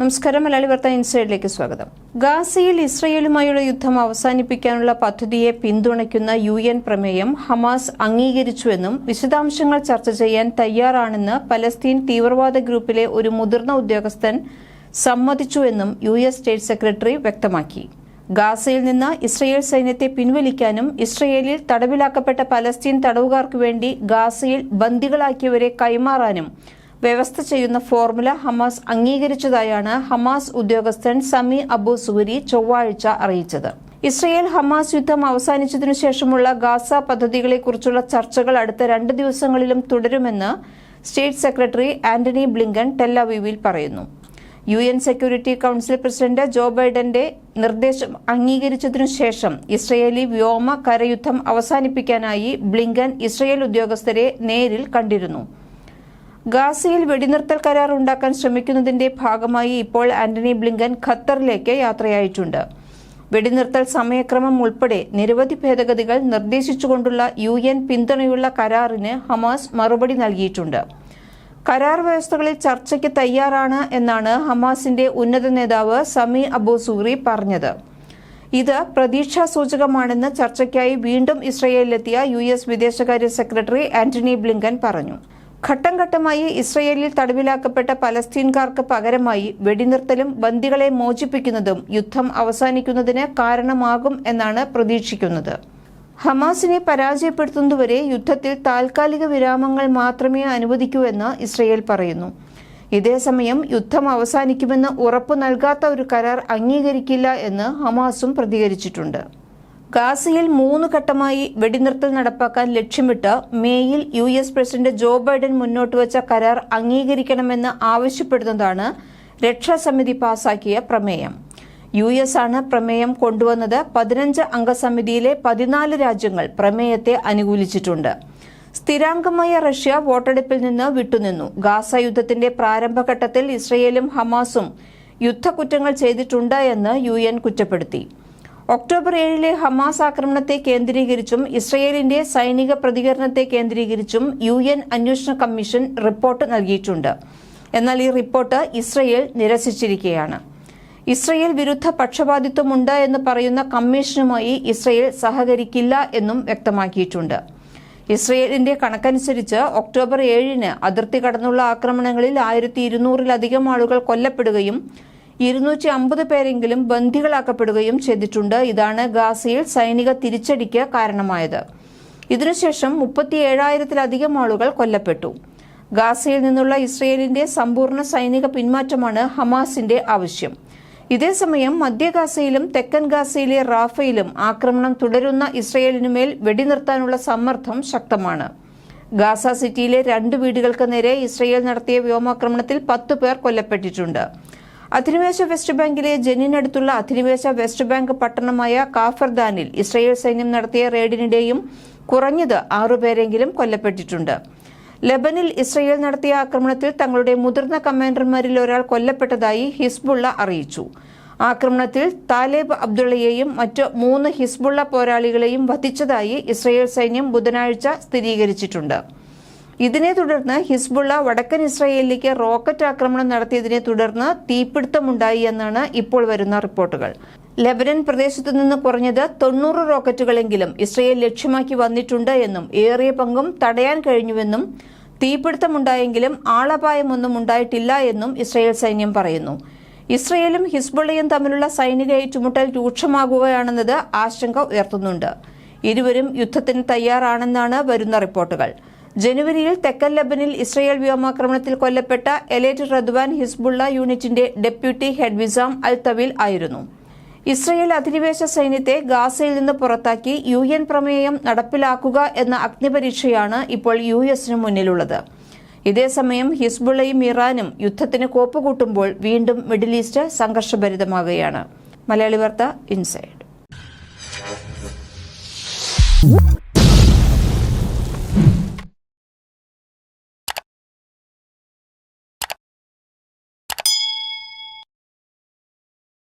നമസ്കാരം. മലയാളി വാർത്ത ഇൻസൈഡിലേക്ക് സ്വാഗതം. ഗാസയിൽ ഇസ്രയേലുമായുള്ള യുദ്ധം അവസാനിപ്പിക്കാനുള്ള പദ്ധതിയെ പിന്തുണയ്ക്കുന്ന യു എൻ പ്രമേയം ഹമാസ് അംഗീകരിച്ചുവെന്നും വിശദാംശങ്ങൾ ചർച്ച ചെയ്യാൻ തയ്യാറാണെന്ന് പലസ്തീൻ തീവ്രവാദ ഗ്രൂപ്പിലെ ഒരു മുതിർന്ന ഉദ്യോഗസ്ഥൻ സമ്മതിച്ചുവെന്നും യു എസ് സ്റ്റേറ്റ് സെക്രട്ടറി വ്യക്തമാക്കി. ഗാസയിൽ നിന്ന് ഇസ്രയേൽ സൈന്യത്തെ പിൻവലിക്കാനും ഇസ്രയേലിൽ തടവിലാക്കപ്പെട്ട പലസ്തീൻ തടവുകാർക്ക് വേണ്ടി ഗാസയിൽ ബന്ദികളാക്കിയവരെ കൈമാറാനും വ്യവസ്ഥ ചെയ്യുന്ന ഫോർമുല ഹമാസ് അംഗീകരിച്ചതായാണ് ഹമാസ് ഉദ്യോഗസ്ഥൻ സമി അബു സൂരി ചൊവ്വാഴ്ച അറിയിച്ചത്. ഇസ്രയേൽ ഹമാസ് യുദ്ധം അവസാനിച്ചതിനു ശേഷമുള്ള ഗാസ പദ്ധതികളെക്കുറിച്ചുള്ള ചർച്ചകൾ അടുത്ത രണ്ട് ദിവസങ്ങളിലും തുടരുമെന്ന് സ്റ്റേറ്റ് സെക്രട്ടറി ആന്റണി ബ്ലിങ്കൻ ടെല്ലവീവിൽ പറയുന്നു. U N security council president Joe ബൈഡന്റെ നിർദ്ദേശം അംഗീകരിച്ചതിനു ശേഷം ഇസ്രയേലി വ്യോമ കരയുദ്ധം അവസാനിപ്പിക്കാനായി ബ്ലിങ്കൻ ഇസ്രയേൽ ഉദ്യോഗസ്ഥരെ നേരിൽ കണ്ടിരുന്നു. ഗാസയിൽ വെടിനിർത്തൽ കരാർ ഉണ്ടാക്കാൻ ശ്രമിക്കുന്നതിന്റെ ഭാഗമായി ഇപ്പോൾ ആന്റണി ബ്ലിങ്കൻ ഖത്തറിലേക്ക് യാത്രയായിട്ടുണ്ട്. വെടിനിർത്തൽ സമയക്രമം ഉൾപ്പെടെ നിരവധി ഭേദഗതികൾ നിർദ്ദേശിച്ചുകൊണ്ടുള്ള യു എൻ പിന്തുണയുള്ള കരാറിന് ഹമാസ് മറുപടി നൽകിയിട്ടുണ്ട്. കരാർ വ്യവസ്ഥകളിൽ ചർച്ചയ്ക്ക് തയ്യാറാണ് എന്നാണ് ഹമാസിന്റെ ഉന്നത നേതാവ് സമി അബൂസൂറി പറഞ്ഞത്. ഇത് പ്രതീക്ഷാ സൂചകമാണെന്ന് ചർച്ചയ്ക്കായി വീണ്ടും ഇസ്രയേലിലെത്തിയ യു എസ് വിദേശകാര്യ സെക്രട്ടറി ആന്റണി ബ്ലിങ്കൻ പറഞ്ഞു. ഘട്ടം ഘട്ടമായി ഇസ്രയേലിൽ തടവിലാക്കപ്പെട്ട പലസ്തീൻകാർക്ക് പകരമായി വെടിനിർത്തലും ബന്ദികളെ മോചിപ്പിക്കുന്നതും യുദ്ധം അവസാനിക്കുന്നതിന് കാരണമാകും എന്നാണ് പ്രതീക്ഷിക്കുന്നത്. ഹമാസിനെ പരാജയപ്പെടുത്തുന്നതുവരെ യുദ്ധത്തിൽ താൽക്കാലിക വിരാമങ്ങൾ മാത്രമേ അനുവദിക്കൂ എന്ന് ഇസ്രയേൽ പറയുന്നു. ഇതേസമയം യുദ്ധം അവസാനിക്കുമെന്ന് ഉറപ്പു നൽകാത്ത ഒരു കരാർ അംഗീകരിക്കില്ല എന്ന് ഹമാസും പ്രതികരിച്ചിട്ടുണ്ട്. ഗാസയിൽ മൂന്ന് ഘട്ടമായി വെടിനിർത്തൽ നടപ്പാക്കാൻ ലക്ഷ്യമിട്ട് മേയിൽ U S president Joe Biden മുന്നോട്ട് വച്ച കരാർ അംഗീകരിക്കണമെന്ന് ആവശ്യപ്പെടുന്നതാണ് രക്ഷാസമിതി പാസാക്കിയ പ്രമേയം. യു എസ് ആണ് പ്രമേയം കൊണ്ടുവന്നത്. പതിനഞ്ച് അംഗസമിതിയിലെ പതിനാല് രാജ്യങ്ങൾ പ്രമേയത്തെ അനുകൂലിച്ചിട്ടുണ്ട്. സ്ഥിരാംഗമായ റഷ്യ വോട്ടെടുപ്പിൽ നിന്ന് വിട്ടുനിന്നു. ഗാസ യുദ്ധത്തിന്റെ പ്രാരംഭഘട്ടത്തിൽ ഇസ്രയേലും ഹമാസും യുദ്ധക്കുറ്റങ്ങൾ ചെയ്തിട്ടുണ്ട് എന്ന് യു എൻ കുറ്റപ്പെടുത്തി. ഒക്ടോബർ ഏഴിലെ ഹമാസ് ആക്രമണത്തെ കേന്ദ്രീകരിച്ചും ഇസ്രയേലിന്റെ സൈനിക പ്രതികരണത്തെ കേന്ദ്രീകരിച്ചും യു എൻ അന്വേഷണ കമ്മീഷൻ റിപ്പോർട്ട് നൽകിയിട്ടുണ്ട്. എന്നാൽ ഈ റിപ്പോർട്ട് ഇസ്രയേൽ നിരസിച്ചിരിക്കുകയാണ്. ഇസ്രയേൽ വിരുദ്ധ പക്ഷപാതിത്വമുണ്ട് എന്ന് പറയുന്ന കമ്മീഷനുമായി ഇസ്രയേൽ സഹകരിക്കില്ല എന്നും വ്യക്തമാക്കിയിട്ടുണ്ട്. ഇസ്രയേലിന്റെ കണക്കനുസരിച്ച് ഒക്ടോബർ ഏഴിന് അതിർത്തി കടന്നുള്ള ആക്രമണങ്ങളിൽ ആയിരത്തി ഇരുന്നൂറിലധികം ആളുകൾ കൊല്ലപ്പെടുകയും ഇരുന്നൂറ്റി അമ്പത് പേരെങ്കിലും ബന്ദികളാക്കപ്പെടുകയും ചെയ്തിട്ടുണ്ട്. ഇതാണ് ഗാസയിൽ സൈനിക തിരിച്ചടിക്ക് കാരണമായത്. ഇതിനുശേഷം മുപ്പത്തി ഏഴായിരത്തിലധികം ആളുകൾ കൊല്ലപ്പെട്ടു. ഗാസയിൽ നിന്നുള്ള ഇസ്രയേലിന്റെ സമ്പൂർണ സൈനിക പിന്മാറ്റമാണ് ഹമാസിന്റെ ആവശ്യം. ഇതേസമയം മധ്യ ഗാസയിലും തെക്കൻ ഗാസയിലെ റാഫയിലും ആക്രമണം തുടരുന്ന ഇസ്രയേലിനുമേൽ വെടിനിർത്താനുള്ള സമ്മർദ്ദം ശക്തമാണ്. ഗാസ സിറ്റിയിലെ രണ്ട് വീടുകൾക്ക് നേരെ ഇസ്രയേൽ നടത്തിയ വ്യോമാക്രമണത്തിൽ പത്ത് പേർ കൊല്ലപ്പെട്ടിട്ടുണ്ട്. അധിനിവേശ വെസ്റ്റ് ബാങ്കിലെ ജെന്നിനടുത്തുള്ള അധിനിവേശ വെസ്റ്റ് ബാങ്ക് പട്ടണമായ കാഫർദാനിൽ ഇസ്രയേൽ സൈന്യം നടത്തിയ റെയ്ഡിനിടെയും കുറഞ്ഞത് ആറുപേരെങ്കിലും കൊല്ലപ്പെട്ടിട്ടുണ്ട്. ലബനിൽ ഇസ്രയേൽ നടത്തിയ ആക്രമണത്തിൽ തങ്ങളുടെ മുതിർന്ന കമാൻഡർമാരിൽ ഒരാൾ കൊല്ലപ്പെട്ടതായി ഹിസ്ബുള്ള അറിയിച്ചു. ആക്രമണത്തിൽ താലേബ് അബ്ദുള്ളയെയും മറ്റ് മൂന്ന് ഹിസ്ബുള്ള പോരാളികളെയും വധിച്ചതായി ഇസ്രയേൽ സൈന്യം ബുധനാഴ്ച സ്ഥിരീകരിച്ചിട്ടുണ്ട്. ഇതിനെ തുടർന്ന് ഹിസ്ബുള്ള വടക്കൻ ഇസ്രായേലിലേക്ക് റോക്കറ്റ് ആക്രമണം നടത്തിയതിനെ തുടർന്ന് തീപിടുത്തമുണ്ടായി എന്നാണ് ഇപ്പോൾ വരുന്ന റിപ്പോർട്ടുകൾ. ലെബനൻ പ്രദേശത്തു നിന്ന് കുറഞ്ഞത് തൊണ്ണൂറ് റോക്കറ്റുകളെങ്കിലും ഇസ്രയേൽ ലക്ഷ്യമാക്കി വന്നിട്ടുണ്ട് എന്നും ഏറിയ പങ്കും തടയാൻ കഴിഞ്ഞുവെന്നും തീപിടുത്തമുണ്ടായെങ്കിലും ആളപായമൊന്നും ഉണ്ടായിട്ടില്ല എന്നും ഇസ്രയേൽ സൈന്യം പറയുന്നു. ഇസ്രയേലും ഹിസ്ബുള്ളയും തമ്മിലുള്ള സൈനിക ഏറ്റുമുട്ടൽ രൂക്ഷമാകുകയാണെന്നത് ആശങ്ക ഉയർത്തുന്നുണ്ട്. ഇരുവരും യുദ്ധത്തിന് തയ്യാറാണെന്നാണ് വരുന്ന റിപ്പോർട്ടുകൾ. ജനുവരിയിൽ തെക്കൻ ലബനിൽ ഇസ്രയേൽ വ്യോമാക്രമണത്തിൽ കൊല്ലപ്പെട്ട എലേറ്റ് റദ്വാൻ ഹിസ്ബുള്ള യൂണിറ്റിന്റെ deputy head Wissam al Tawil ആയിരുന്നു. ഇസ്രയേൽ അധിനിവേശ സൈന്യത്തെ ഗാസയിൽ നിന്ന് പുറത്താക്കി യു എൻ പ്രമേയം നടപ്പിലാക്കുക എന്ന അഗ്നിപരീക്ഷയാണ് ഇപ്പോൾ യു എസിന് മുന്നിലുള്ളത്. ഇതേസമയം ഹിസ്ബുള്ളയും ഇറാനും യുദ്ധത്തിന് കോപ്പുകൂട്ടുമ്പോൾ വീണ്ടും മിഡിൽ ഈസ്റ്റ് സംഘർഷഭരിതമാകുകയാണ് മലയാളി വാർത്ത ഇൻസൈഡ്.